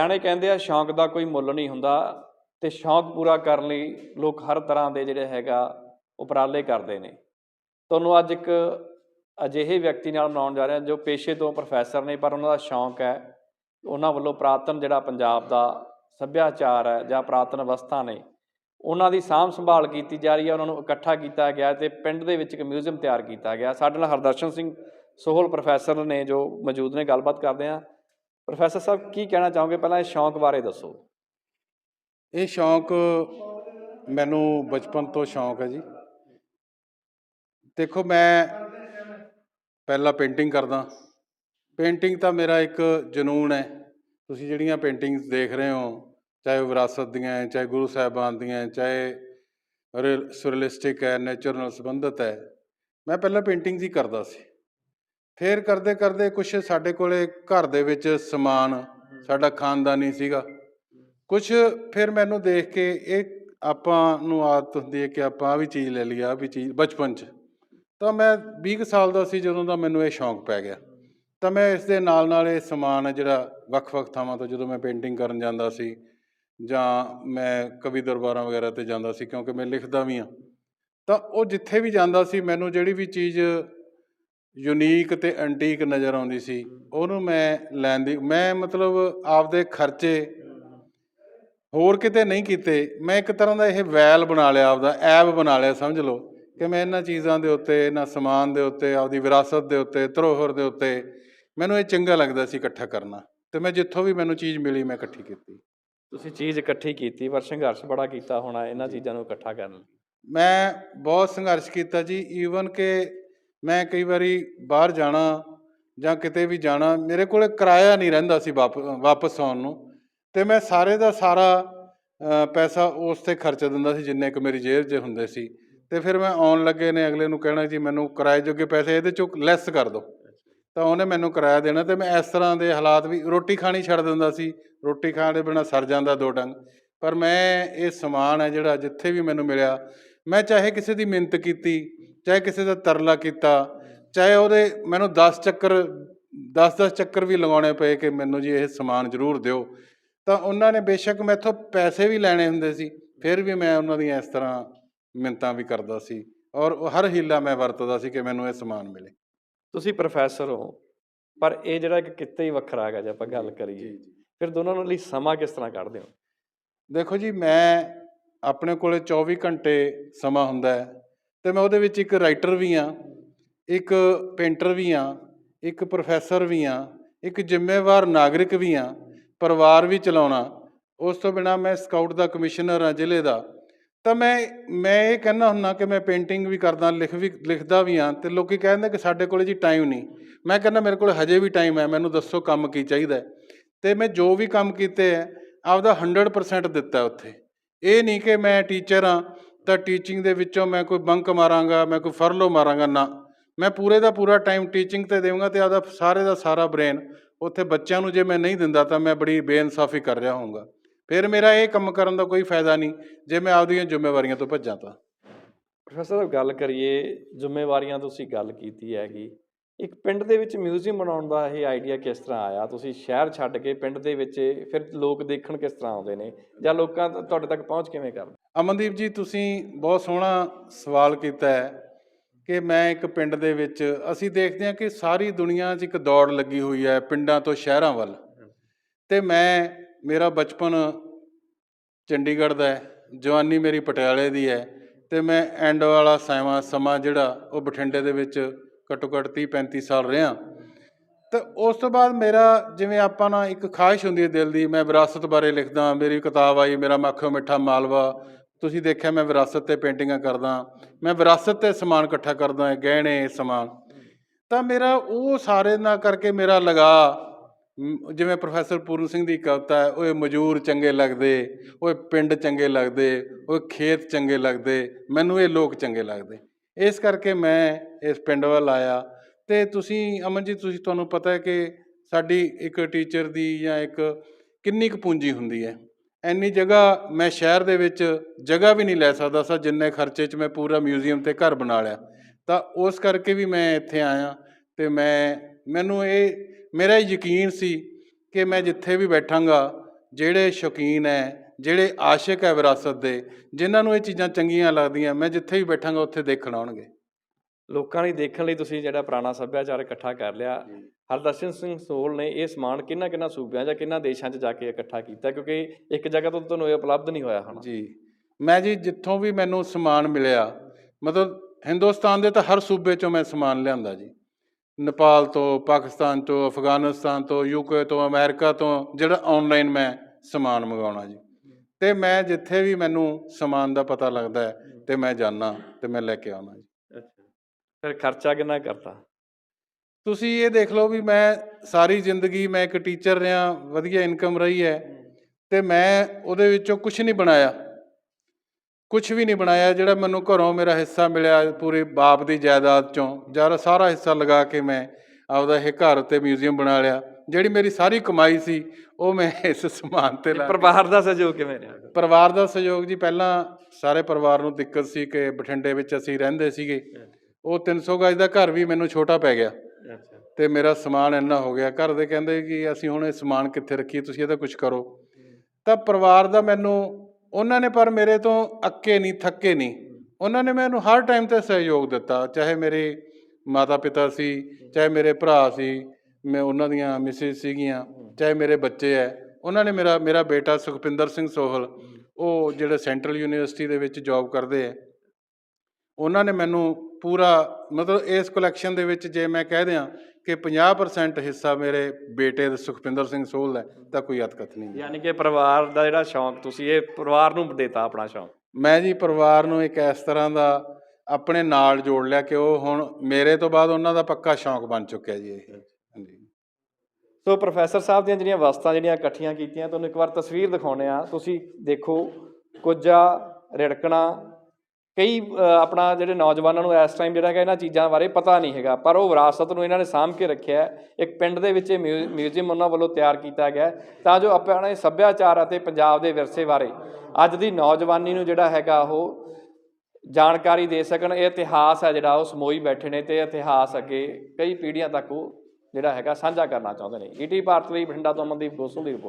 ਸਿਆਣੇ ਕਹਿੰਦੇ ਆ, ਸ਼ੌਂਕ ਦਾ ਕੋਈ ਮੁੱਲ ਨਹੀਂ ਹੁੰਦਾ ਤੇ ਸ਼ੌਂਕ ਪੂਰਾ ਕਰਨ ਲਈ ਲੋਕ ਹਰ ਤਰ੍ਹਾਂ ਦੇ ਜਿਹੜੇ ਹੈਗਾ ਉਪਰਾਲੇ ਕਰਦੇ ਨੇ। ਤੁਹਾਨੂੰ ਅੱਜ ਇੱਕ ਅਜਿਹੇ ਵਿਅਕਤੀ ਨਾਲ ਮਿਲਾਉਣ ਜਾ ਰਹੇ ਹਾਂ ਜੋ ਪੇਸ਼ੇ ਤੋਂ ਪ੍ਰੋਫੈਸਰ ਨੇ, ਪਰ ਉਹਨਾਂ ਦਾ ਸ਼ੌਂਕ ਹੈ, ਉਹਨਾਂ ਵੱਲੋਂ ਪ੍ਰਾਤਨ ਜਿਹੜਾ ਪੰਜਾਬ ਦਾ ਸੱਭਿਆਚਾਰ ਹੈ ਜਾਂ ਪ੍ਰਾਤਨ ਅਵਸਥਾ ਨੇ, ਉਹਨਾਂ ਦੀ ਸਾਂਭ ਸੰਭਾਲ ਕੀਤੀ ਜਾ ਰਹੀ ਹੈ, ਉਹਨਾਂ ਨੂੰ ਇਕੱਠਾ ਕੀਤਾ ਗਿਆ ਤੇ ਪਿੰਡ ਦੇ ਵਿੱਚ ਇੱਕ ਮਿਊਜ਼ੀਅਮ ਤਿਆਰ ਕੀਤਾ ਗਿਆ। ਸਾਡੇ ਨਾਲ ਹਰਦਰਸ਼ਨ ਸਿੰਘ ਸੋਹਲ ਪ੍ਰੋਫੈਸਰ ਨੇ ਜੋ ਮੌਜੂਦ ਨੇ, ਗੱਲਬਾਤ ਕਰਦੇ ਹਾਂ। ਪ੍ਰੋਫੈਸਰ ਸਾਹਿਬ ਕੀ ਕਹਿਣਾ ਚਾਹੋਗੇ? ਪਹਿਲਾਂ ਇਹ ਸ਼ੌਂਕ ਬਾਰੇ ਦੱਸੋ। ਇਹ ਸ਼ੌਂਕ ਮੈਨੂੰ ਬਚਪਨ ਤੋਂ ਸ਼ੌਂਕ ਹੈ ਜੀ। ਦੇਖੋ ਮੈਂ ਪਹਿਲਾਂ ਪੇਂਟਿੰਗ ਕਰਦਾ। ਪੇਂਟਿੰਗ ਤਾਂ ਮੇਰਾ ਇੱਕ ਜਨੂਨ ਹੈ। ਤੁਸੀਂ ਜਿਹੜੀਆਂ ਪੇਂਟਿੰਗਸ ਦੇਖ ਰਹੇ ਹੋ ਚਾਹੇ ਉਹ ਵਿਰਾਸਤ ਦੀਆਂ ਹੈ ਚਾਹੇ ਗੁਰੂ ਸਾਹਿਬਾਨ ਦੀਆਂ ਹੈ, ਚਾਹੇ ਸੁਰਲਿਸਟਿਕ ਹੈ ਨੇਚਰ ਨਾਲ ਸੰਬੰਧਿਤ ਹੈ ਮੈਂ ਪਹਿਲਾਂ ਪੇਂਟਿੰਗਸ ਹੀ ਕਰਦਾ ਸੀ। ਫਿਰ ਕਰਦੇ ਕਰਦੇ ਕੁਝ ਸਾਡੇ ਕੋਲੇ ਘਰ ਦੇ ਵਿੱਚ ਸਮਾਨ ਸਾਡਾ ਖਾਨਦਾਨੀ ਸੀਗਾ। ਕੁਝ ਫਿਰ ਮੈਨੂੰ ਦੇਖ ਕੇ ਇਹ ਆਪਾਂ ਨੂੰ ਆਦਤ ਹੁੰਦੀ ਹੈ ਕਿ ਆਪਾਂ ਆ ਵੀ ਚੀਜ਼ ਲੈ ਲਈ ਆ ਵੀ ਚੀਜ਼ ਬਚਪਨ 'ਚ। ਤਾਂ ਮੈਂ 20 ਕੁ ਸਾਲ ਦਾ ਸੀ ਜਦੋਂ ਦਾ ਮੈਨੂੰ ਇਹ ਸ਼ੌਂਕ ਪੈ ਗਿਆ। ਤਾਂ ਮੈਂ ਇਸ ਦੇ ਨਾਲ ਨਾਲ ਇਹ ਸਮਾਨ ਹੈ ਜਿਹੜਾ ਵੱਖ-ਵੱਖ ਥਾਵਾਂ ਤੋਂ ਜਦੋਂ ਮੈਂ ਪੇਂਟਿੰਗ ਕਰਨ ਜਾਂਦਾ ਸੀ ਜਾਂ ਮੈਂ ਕਵੀ ਦਰਬਾਰਾਂ ਵਗੈਰਾ ਤੇ ਜਾਂਦਾ ਸੀ ਕਿਉਂਕਿ ਮੈਂ ਲਿਖਦਾ ਵੀ ਹਾਂ। ਤਾਂ ਉਹ ਜਿੱਥੇ ਵੀ ਜਾਂਦਾ ਸੀ ਮੈਨੂੰ ਜਿਹੜੀ ਵੀ ਚੀਜ਼ ਯੂਨੀਕ ਤੇ ਐਂਟੀਕ ਨਜ਼ਰ ਆਉਂਦੀ ਸੀ। ਉਹਨੂੰ ਮੈਂ ਲੈਣ ਦੀ ਮੈਂ ਮਤਲਬ ਆਪਦੇ ਖਰਚੇ ਹੋਰ ਕਿਤੇ ਨਹੀਂ ਕੀਤੇ। ਮੈਂ ਇੱਕ ਤਰ੍ਹਾਂ ਦਾ ਇਹ ਵੈਲ ਬਣਾ ਲਿਆ ਆਪਦਾ ਐਬ ਬਣਾ ਲਿਆ ਸਮਝ ਲਓ ਕਿ ਮੈਂ ਇਹਨਾਂ ਚੀਜ਼ਾਂ ਦੇ ਉੱਤੇ ਇਹਨਾਂ ਸਮਾਨ ਦੇ ਉੱਤੇ ਆਪਦੀ ਵਿਰਾਸਤ ਦੇ ਉੱਤੇ ਧਰੋਹਰ ਦੇ ਉੱਤੇ ਮੈਨੂੰ ਇਹ ਚੰਗਾ ਲੱਗਦਾ ਸੀ ਇਕੱਠਾ ਕਰਨਾ। ਤੇ ਮੈਂ ਜਿੱਥੋਂ ਵੀ ਮੈਨੂੰ ਚੀਜ਼ ਮਿਲੀ ਮੈਂ ਇਕੱਠੀ ਕੀਤੀ। ਤੁਸੀਂ ਚੀਜ਼ ਇਕੱਠੀ ਕੀਤੀ ਪਰ ਸੰਘਰਸ਼ ਬੜਾ ਕੀਤਾ ਹੋਣਾ ਇਹਨਾਂ ਚੀਜ਼ਾਂ ਨੂੰ ਇਕੱਠਾ ਕਰਨ ਲਈ। ਮੈਂ ਬਹੁਤ ਸੰਘਰਸ਼ ਕੀਤਾ ਜੀ ਈਵਨ ਕਿ ਮੈਂ ਕਈ ਵਾਰੀ ਬਾਹਰ ਜਾਣਾ ਜਾਂ ਕਿਤੇ ਵੀ ਜਾਣਾ, ਮੇਰੇ ਕੋਲੇ ਕਿਰਾਇਆ ਨਹੀਂ ਰਹਿੰਦਾ ਸੀ ਵਾਪ- ਵਾਪਸ ਆਉਣ ਨੂੰ। ਤੇ ਮੈਂ ਸਾਰੇ ਦਾ ਸਾਰਾ ਪੈਸਾ ਉਸ ਤੇ ਖਰਚ ਦਿੰਦਾ ਸੀ ਜਿੰਨੇ ਕੁ ਮੇਰੀ ਜੇਬ 'ਚ ਹੁੰਦੇ ਸੀ। ਤੇ ਫਿਰ ਮੈਂ ਆਉਣ ਲੱਗੇ ਨੇ, ਅਗਲੇ ਨੂੰ ਕਹਿਣਾ ਜੀ ਮੈਨੂੰ ਕਿਰਾਏ ਜੋਗੇ ਪੈਸੇ ਇਹਦੇ ਚੋਂ ਲੈਸ ਕਰ ਦਿਓ। ਤਾਂ ਉਹਨੇ ਮੈਨੂੰ ਕਿਰਾਇਆ ਦੇਣਾ ਤੇ ਮੈਂ ਇਸ ਤਰ੍ਹਾਂ ਦੇ ਹਾਲਾਤ ਵੀ ਰੋਟੀ ਖਾਣੀ ਛੱਡ ਦਿੰਦਾ ਸੀ। ਰੋਟੀ ਖਾਣ ਦੇ ਬਿਨਾ ਸਰ ਜਾਂਦਾ ਦੋ ਡੰਗ। ਪਰ ਮੈਂ ਇਹ ਸਮਾਨ ਹੈ ਜਿਹੜਾ ਜਿੱਥੇ ਵੀ ਮੈਨੂੰ ਮਿਲਿਆ, ਮੈਂ ਚਾਹੇ ਕਿਸੇ ਦੀ ਮਿੰਤ ਕੀਤੀ ਚਾਹੇ ਕਿਸੇ ਦਾ ਤਰਲਾ ਕੀਤਾ ਚਾਹੇ ਉਹਦੇ ਮੈਨੂੰ 10 ਚੱਕਰ 10-10 ਚੱਕਰ ਵੀ ਲਗਾਉਣੇ ਪਏ ਕਿ ਮੈਨੂੰ ਜੀ ਇਹ ਸਮਾਨ ਜ਼ਰੂਰ ਦਿਓ। ਤਾਂ ਉਹਨਾਂ ਨੇ ਬੇਸ਼ੱਕ ਮੈਥੋਂ ਪੈਸੇ ਵੀ ਲੈਣੇ ਹੁੰਦੇ ਸੀ ਫਿਰ ਵੀ ਮੈਂ ਉਹਨਾਂ ਦੀਆਂ ਇਸ ਤਰ੍ਹਾਂ ਮਿੰਤਾਂ ਵੀ ਕਰਦਾ ਸੀ ਔਰ ਹਰ ਹੀਲਾ ਮੈਂ ਵਰਤਦਾ ਸੀ ਕਿ ਮੈਨੂੰ ਇਹ ਸਮਾਨ ਮਿਲੇ। ਤੁਸੀਂ ਪ੍ਰੋਫੈਸਰ ਹੋ ਪਰ ਇਹ ਜਿਹੜਾ ਇੱਕ ਕਿੱਤਾ ਹੀ ਵੱਖਰਾ ਹੈਗਾ ਜੇ ਆਪਾਂ ਗੱਲ ਕਰੀਏ ਫਿਰ ਦੋਨਾਂ ਨੂੰ ਲਈ ਸਮਾਂ ਕਿਸ ਤਰ੍ਹਾਂ ਕੱਢਦੇ ਹੋ? ਦੇਖੋ ਜੀ ਮੈਂ ਆਪਣੇ ਕੋਲੇ 24 ਘੰਟੇ ਸਮਾਂ ਹੁੰਦਾ ਹੈ। ਤੇ ਮੈਂ ਉਹਦੇ ਵਿੱਚ ਇੱਕ ਰਾਈਟਰ ਵੀ ਹਾਂ, ਇੱਕ ਪੇਂਟਰ ਵੀ ਹਾਂ, ਇੱਕ ਪ੍ਰੋਫੈਸਰ ਵੀ ਹਾਂ, ਇੱਕ ਜ਼ਿੰਮੇਵਾਰ ਨਾਗਰਿਕ ਵੀ ਹਾਂ, ਪਰਿਵਾਰ ਵੀ ਚਲਾਉਣਾ। ਉਸ ਤੋਂ ਬਿਨਾ ਮੈਂ ਸਕਾਊਟ ਦਾ ਕਮਿਸ਼ਨਰ ਹਾਂ ਜ਼ਿਲ੍ਹੇ ਦਾ। ਤਾਂ ਮੈਂ ਮੈਂ ਇਹ ਕਹਿੰਦਾ ਹੁੰਦਾ ਕਿ ਮੈਂ ਪੇਂਟਿੰਗ ਵੀ ਕਰਦਾ, ਲਿਖ ਵੀ, ਲਿਖਦਾ ਵੀ ਹਾਂ ਤੇ ਲੋਕੀ ਕਹਿੰਦੇ ਕਿ ਸਾਡੇ ਕੋਲੇ ਜੀ ਟਾਈਮ ਨਹੀਂ। ਮੈਂ ਕਹਿੰਦਾ ਮੇਰੇ ਕੋਲ ਹਜੇ ਵੀ ਟਾਈਮ ਹੈ, ਮੈਨੂੰ ਦੱਸੋ ਕੰਮ ਕੀ ਚਾਹੀਦਾ ਹੈ। ਤੇ ਮੈਂ ਜੋ ਵੀ ਕੰਮ ਕੀਤੇ ਹੈ, ਆਪਦਾ 100% ਦਿੱਤਾ ਉੱਥੇ। ਇਹ ਨਹੀਂ ਕਿ ਮੈਂ ਟੀਚਰ ਹਾਂ ਤਾਂ ਟੀਚਿੰਗ ਦੇ ਵਿੱਚੋਂ ਮੈਂ ਕੋਈ ਬੰਕ ਮਾਰਾਂਗਾ, ਮੈਂ ਕੋਈ ਫਰਲੋ ਮਾਰਾਂਗਾ, ਨਾ। ਮੈਂ ਪੂਰੇ ਦਾ ਪੂਰਾ ਟਾਈਮ ਟੀਚਿੰਗ ਤੇ ਦੇਵਾਂਗਾ ਤੇ ਆਪਦਾ ਸਾਰੇ ਦਾ ਸਾਰਾ ਬ੍ਰੇਨ ਉੱਥੇ ਬੱਚਿਆਂ ਨੂੰ ਜੇ ਮੈਂ ਨਹੀਂ ਦਿੰਦਾ ਤਾਂ ਮੈਂ ਬੜੀ ਬੇਇਨਸਾਫੀ ਕਰ ਰਿਹਾ ਹੋਊਂਗਾ। ਫਿਰ ਮੇਰਾ ਇਹ ਕੰਮ ਕਰਨ ਦਾ ਕੋਈ ਫਾਇਦਾ ਨਹੀਂ ਜੇ ਮੈਂ ਆਪਦੀਆਂ ਜ਼ਿੰਮੇਵਾਰੀਆਂ ਤੋਂ ਭੱਜਾਂ ਤਾਂ। ਪ੍ਰੋਫੈਸਰ ਸਾਹਿਬ, ਗੱਲ ਕਰੀਏ, ਜ਼ਿੰਮੇਵਾਰੀਆਂ ਤੁਸੀਂ ਗੱਲ ਕੀਤੀ ਹੈਗੀ। ਇੱਕ ਪਿੰਡ ਦੇ ਵਿੱਚ ਮਿਊਜ਼ੀਅਮ ਬਣਾਉਣ ਦਾ ਇਹ ਆਈਡੀਆ ਕਿਸ ਤਰ੍ਹਾਂ ਆਇਆ? ਤੁਸੀਂ ਸ਼ਹਿਰ ਛੱਡ ਕੇ ਪਿੰਡ ਦੇ ਵਿੱਚ ਫਿਰ ਲੋਕ ਦੇਖਣ ਕਿਸ ਤਰ੍ਹਾਂ ਆਉਂਦੇ ਨੇ? ਜਾਂ ਲੋਕਾਂ ਤ- ਤੁਹਾਡੇ ਤੱਕ ਪਹੁੰਚ ਕਿਵੇਂ ਕਰਦੇ? ਅਮਨਦੀਪ ਜੀ, ਤੁਸੀਂ ਬਹੁਤ ਸੋਹਣਾ ਸਵਾਲ ਕੀਤਾ ਹੈ ਕਿ ਮੈਂ ਇੱਕ ਪਿੰਡ ਦੇ ਵਿੱਚ, ਅਸੀਂ ਦੇਖਦੇ ਹਾਂ ਕਿ ਸਾਰੀ ਦੁਨੀਆ 'ਚ ਇੱਕ ਦੌੜ ਲੱਗੀ ਹੋਈ ਹੈ ਪਿੰਡਾਂ ਤੋਂ ਸ਼ਹਿਰਾਂ ਵੱਲ। ਤੇ ਮੈਂ, ਮੇਰਾ ਬਚਪਨ ਚੰਡੀਗੜ੍ਹ ਦਾ ਹੈ, ਜਵਾਨੀ ਮੇਰੀ ਪਟਿਆਲੇ ਦੀ ਹੈ, ਤੇ ਮੈਂ ਐਂਡ ਵਾਲਾ ਸਮਾਂ ਸਮਾਂ ਜਿਹੜਾ ਉਹ ਬਠਿੰਡੇ ਦੇ ਵਿੱਚ ਘੱਟੋ ਘੱਟ 30 35 ਸਾਲ ਰਿਹਾ। ਤੇ ਉਸ ਤੋਂ ਬਾਅਦ ਮੇਰਾ, ਜਿਵੇਂ ਆਪਾਂ ਨਾ ਇੱਕ ਖਾਹਿਸ਼ ਹੁੰਦੀ ਹੈ ਦਿਲ ਦੀ, ਮੈਂ ਵਿਰਾਸਤ ਬਾਰੇ ਲਿਖਦਾ, ਮੇਰੀ ਕਿਤਾਬ ਆਈ, ਮੇਰਾ ਮੱਖੋ ਮਿੱਠਾ ਮਾਲਵਾ ਤੁਸੀਂ ਦੇਖਿਆ ਮੈਂ ਵਿਰਾਸਤ ਤੇ ਪੇਂਟਿੰਗਾਂ ਕਰਦਾ, ਮੈਂ ਵਿਰਾਸਤ ਤੇ ਸਮਾਨ ਇਕੱਠਾ ਕਰਦਾ, ਗਹਿਣੇ, ਸਮਾਨ। ਤਾਂ ਮੇਰਾ ਉਹ ਸਾਰੇ ਨਾਲ ਕਰਕੇ ਮੇਰਾ ਲਗਾ ਜਿਵੇਂ ਪ੍ਰੋਫੈਸਰ ਪੂਰਨ ਸਿੰਘ ਦੀ ਕਵਿਤਾ ਹੈ, ਓਏ ਮਜ਼ਦੂਰ ਚੰਗੇ ਲੱਗਦੇ, ਓਏ ਪਿੰਡ ਚੰਗੇ ਲੱਗਦੇ, ਓਏ ਖੇਤ ਚੰਗੇ ਲੱਗਦੇ, ਮੈਨੂੰ ਇਹ ਲੋਕ ਚੰਗੇ ਲੱਗਦੇ। ਇਸ ਕਰਕੇ ਮੈਂ ਇਸ ਪਿੰਡ ਵੱਲ ਆਇਆ। ਤੇ ਤੁਸੀਂ ਅਮਨ ਜੀ ਤੁਸੀਂ ਤੁਹਾਨੂੰ ਪਤਾ ਹੈ ਕਿ ਸਾਡੀ ਇੱਕ ਟੀਚਰ ਦੀ ਜਾਂ ਇੱਕ ਕਿੰਨੀ ਕੁ ਪੂੰਜੀ ਹੁੰਦੀ ਹੈ। ਇੰਨੀ ਜਗ੍ਹਾ ਮੈਂ ਸ਼ਹਿਰ ਦੇ ਵਿੱਚ ਜਗ੍ਹਾ ਵੀ ਨਹੀਂ ਲੈ ਸਕਦਾ ਸਾਂ ਜਿੰਨੇ ਖਰਚੇ 'ਚ ਮੈਂ ਪੂਰਾ ਮਿਊਜ਼ੀਅਮ ਤੇ ਘਰ ਬਣਾ ਲਿਆ। ਤਾਂ ਉਸ ਕਰਕੇ ਵੀ ਮੈਂ ਇੱਥੇ ਆਇਆ ਤੇ ਮੈਂ, ਮੈਨੂੰ ਇਹ, ਮੇਰਾ ਇਹ ਯਕੀਨ ਸੀ ਕਿ ਮੈਂ ਜਿੱਥੇ ਵੀ ਬੈਠਾਂਗਾ, ਜਿਹੜੇ ਸ਼ੌਕੀਨ ਹੈ ਜਿਹੜੇ ਆਸ਼ਿਕ ਹੈ ਵਿਰਾਸਤ ਦੇ, ਜਿਨ੍ਹਾਂ ਨੂੰ ਇਹ ਚੀਜ਼ਾਂ ਚੰਗੀਆਂ ਲੱਗਦੀਆਂ, ਮੈਂ ਜਿੱਥੇ ਵੀ ਬੈਠਾਂਗਾ, ਉੱਥੇ ਦੇਖਣ ਆਉਣਗੇ। ਲੋਕਾਂ ਲਈ ਦੇਖਣ ਲਈ ਤੁਸੀਂ ਜਿਹੜਾ ਪੁਰਾਣਾ ਸੱਭਿਆਚਾਰ ਇਕੱਠਾ ਕਰ ਲਿਆ। ਹਰਦਰਸ਼ਨ ਸਿੰਘ ਸੋਲ ਨੇ ਇਹ ਸਮਾਨ ਕਿੰਨਾ ਕਿੰਨਾ ਸੂਬਿਆਂ ਜਾਂ ਕਿੰਨਾ ਦੇਸ਼ਾਂ 'ਚ ਜਾ ਕੇ ਇਕੱਠਾ ਕੀਤਾ? ਕਿਉਂਕਿ ਇੱਕ ਜਗ੍ਹਾ ਤੋਂ ਤੁਹਾਨੂੰ ਇਹ ਉਪਲਬਧ ਨਹੀਂ ਹੋਇਆ ਹੋਣਾ। ਜੀ। ਮੈਂ ਜੀ ਜਿੱਥੋਂ ਵੀ ਮੈਨੂੰ ਸਮਾਨ ਮਿਲਿਆ ਮਤਲਬ ਹਿੰਦੁਸਤਾਨ ਦੇ ਤਾਂ ਹਰ ਸੂਬੇ ਚੋਂ ਮੈਂ ਸਮਾਨ ਲਿਆਂਦਾ ਜੀ। ਨੇਪਾਲ ਤੋਂ ਪਾਕਿਸਤਾਨ ਤੋਂ ਅਫਗਾਨਿਸਤਾਨ ਤੋਂ ਯੂਕੇ ਤੋਂ ਅਮਰੀਕਾ ਤੋਂ ਜਿਹੜਾ ਆਨਲਾਈਨ ਮੈਂ ਸਮਾਨ ਮੰਗਾਉਣਾ ਜੀ। ਤੇ ਮੈਂ ਜਿੱਥੇ ਵੀ ਮੈਨੂੰ ਸਮਾਨ ਦਾ ਪਤਾ ਲੱਗਦਾ ਤੇ ਮੈਂ ਜਾਣਾ ਤੇ ਮੈਂ ਲੈ ਕੇ ਆਉਣਾ ਜੀ। ਫਿਰ ਖਰਚਾ ਕਿੰਨਾ ਕਰਤਾ? ਤੁਸੀਂ ਇਹ ਦੇਖ ਲਓ ਵੀ ਮੈਂ ਸਾਰੀ ਜ਼ਿੰਦਗੀ ਮੈਂ ਇੱਕ ਟੀਚਰ ਰਿਹਾ ਵਧੀਆ ਇਨਕਮ ਰਹੀ ਹੈ ਤੇ ਮੈਂ ਉਹਦੇ ਵਿੱਚੋਂ ਕੁਝ ਨਹੀਂ ਬਣਾਇਆ। ਕੁਝ ਵੀ ਨਹੀਂ ਬਣਾਇਆ ਜਿਹੜਾ ਮੈਨੂੰ ਘਰੋਂ ਮੇਰਾ ਹਿੱਸਾ ਮਿਲਿਆ ਪੂਰੀ ਬਾਪ ਦੀ ਜਾਇਦਾਦ ਚੋਂ ਜਰਾ ਸਾਰਾ ਹਿੱਸਾ ਲਗਾ ਕੇ ਮੈਂ ਆਪਦਾ ਇਹ ਘਰ ਤੇ ਮਿਊਜ਼ੀਅਮ ਬਣਾ ਲਿਆ। ਜਿਹੜੀ ਮੇਰੀ ਸਾਰੀ ਕਮਾਈ ਸੀ ਉਹ ਮੈਂ ਇਸ ਸਮਾਨ ਤੇ ਲਾ ਪਰਿਵਾਰ ਦਾ ਸਹਿਯੋਗ ਕਿਵੇਂ ਰਿਹਾ? ਪਰਿਵਾਰ ਦਾ ਸਹਿਯੋਗ ਜੀ ਪਹਿਲਾਂ ਸਾਰੇ ਪਰਿਵਾਰ ਨੂੰ ਦਿੱਕਤ ਸੀ ਕਿ ਬਠਿੰਡੇ ਵਿੱਚ ਅਸੀਂ ਰਹਿੰਦੇ ਸੀਗੇ। ਉਹ 300 ਗਜ ਦਾ ਘਰ ਵੀ ਮੈਨੂੰ ਛੋਟਾ ਪੈ ਗਿਆ। ਅੱਛਾ। ਤੇ ਮੇਰਾ ਸਮਾਨ ਇੰਨਾ ਹੋ ਗਿਆ। ਘਰ ਦੇ ਕਹਿੰਦੇ ਕਿ ਅਸੀਂ ਹੁਣ ਇਹ ਸਮਾਨ ਕਿੱਥੇ ਰੱਖੀਏ ਤੁਸੀਂ ਇਹਦਾ ਕੁਝ ਕਰੋ। ਤਾਂ ਪਰਿਵਾਰ ਦਾ ਮੈਨੂੰ ਉਹਨਾਂ ਨੇ ਪਰ ਮੇਰੇ ਤੋਂ ਅੱਕੇ ਨਹੀਂ ਥੱਕੇ ਨਹੀਂ। ਉਹਨਾਂ ਨੇ ਮੈਨੂੰ ਹਰ ਟਾਈਮ ਤੇ ਸਹਿਯੋਗ ਦਿੱਤਾ ਚਾਹੇ ਮੇਰੇ ਮਾਤਾ ਪਿਤਾ ਸੀ ਚਾਹੇ ਮੇਰੇ ਭਰਾ ਸੀ ਮੈਂ ਉਹਨਾਂ ਦੀਆਂ ਮਿਸਿਸ ਸੀਗੀਆਂ ਚਾਹੇ ਮੇਰੇ ਬੱਚੇ ਐ। ਉਹਨਾਂ ਨੇ ਮੇਰਾ ਮੇਰਾ ਬੇਟਾ ਸੁਖਪਿੰਦਰ ਸਿੰਘ ਸੋਹਲ ਉਹ ਜਿਹੜੇ ਸੈਂਟਰਲ ਯੂਨੀਵਰਸਿਟੀ ਦੇ ਵਿੱਚ ਜੌਬ ਕਰਦੇ ਐ। ਉਹਨਾਂ ਨੇ ਮੈਨੂੰ ਪੂਰਾ ਮਤਲਬ ਇਸ ਕਲੈਕਸ਼ਨ ਦੇ ਵਿੱਚ ਜੇ ਮੈਂ ਕਹਿ ਦਿਆਂ ਕਿ 50% ਹਿੱਸਾ ਮੇਰੇ ਬੇਟੇ ਦੇ ਸੁਖਪਿੰਦਰ ਸਿੰਘ ਸੋਹਲ ਦਾ ਤਾਂ ਕੋਈ ਅਤਕਥ ਨਹੀਂ ਯਾਨੀ ਕਿ ਪਰਿਵਾਰ ਦਾ ਜਿਹੜਾ ਸ਼ੌਂਕ ਤੁਸੀਂ ਇਹ ਪਰਿਵਾਰ ਨੂੰ ਦੇਤਾ ਆਪਣਾ ਸ਼ੌਂਕ? ਮੈਂ ਜੀ ਪਰਿਵਾਰ ਨੂੰ ਇੱਕ ਇਸ ਤਰ੍ਹਾਂ ਦਾ ਆਪਣੇ ਨਾਲ ਜੋੜ ਲਿਆ ਕਿ ਉਹ ਹੁਣ ਮੇਰੇ ਤੋਂ ਬਾਅਦ ਉਹਨਾਂ ਦਾ ਪੱਕਾ ਸ਼ੌਂਕ ਬਣ ਚੁੱਕਿਆ ਜੀ ਇਹ। ਹਾਂਜੀ। ਸੋ ਪ੍ਰੋਫੈਸਰ ਸਾਹਿਬ ਦੀਆਂ ਜਿਹੜੀਆਂ ਵਸਤਾਂ ਜਿਹੜੀਆਂ ਇਕੱਠੀਆਂ ਕੀਤੀਆਂ ਤੁਹਾਨੂੰ ਇੱਕ ਵਾਰ ਤਸਵੀਰ ਦਿਖਾਉਂਦੇ ਆ ਤੁਸੀਂ ਦੇਖੋ ਕੁੱਜਾ ਰਿੜਕਣਾ ਕਈ ਆਪਣਾ ਜਿਹੜੇ ਨੌਜਵਾਨਾਂ ਨੂੰ ਇਸ ਟਾਈਮ ਜਿਹੜਾ ਹੈਗਾ ਇਹਨਾਂ ਚੀਜ਼ਾਂ ਬਾਰੇ ਪਤਾ ਨਹੀਂ ਹੈਗਾ, ਪਰ ਉਹ ਵਿਰਾਸਤ ਨੂੰ ਇਹਨਾਂ ਨੇ ਸਾਂਭ ਕੇ ਰੱਖਿਆ ਇੱਕ ਪਿੰਡ ਦੇ ਵਿੱਚ ਇਹ ਮਿਊ- ਮਿਊਜ਼ੀਅਮ ਉਹਨਾਂ ਵੱਲੋਂ ਤਿਆਰ ਕੀਤਾ ਗਿਆ ਤਾਂ ਜੋ ਆਪਣੇ ਸੱਭਿਆਚਾਰ ਅਤੇ ਪੰਜਾਬ ਦੇ ਵਿਰਸੇ ਬਾਰੇ ਅੱਜ ਦੀ ਨੌਜਵਾਨੀ ਨੂੰ ਜਿਹੜਾ ਹੈਗਾ ਉਹ ਜਾਣਕਾਰੀ ਦੇ ਸਕਣ, ਇਹ ਇਤਿਹਾਸ ਹੈ ਜਿਹੜਾ, ਉਹ ਸਮੋਈ ਬੈਠੇ ਨੇ ਤੇ ਇਹ ਇਤਿਹਾਸ ਅੱਗੇ ਕਈ ਪੀੜ੍ਹੀਆਂ ਤੱਕ ਉਹ ਜਿਹੜਾ ਹੈਗਾ ਸਾਂਝਾ ਕਰਨਾ ਚਾਹੁੰਦੇ ਨੇ। ਈਟੀ ਭਾਰਤ ਲਈ, ਬਠਿੰਡਾ ਤੋਂ ਅਮਨਦੀਪ ਗੋਸਲ ਦੀ ਰਿਪੋਰਟ।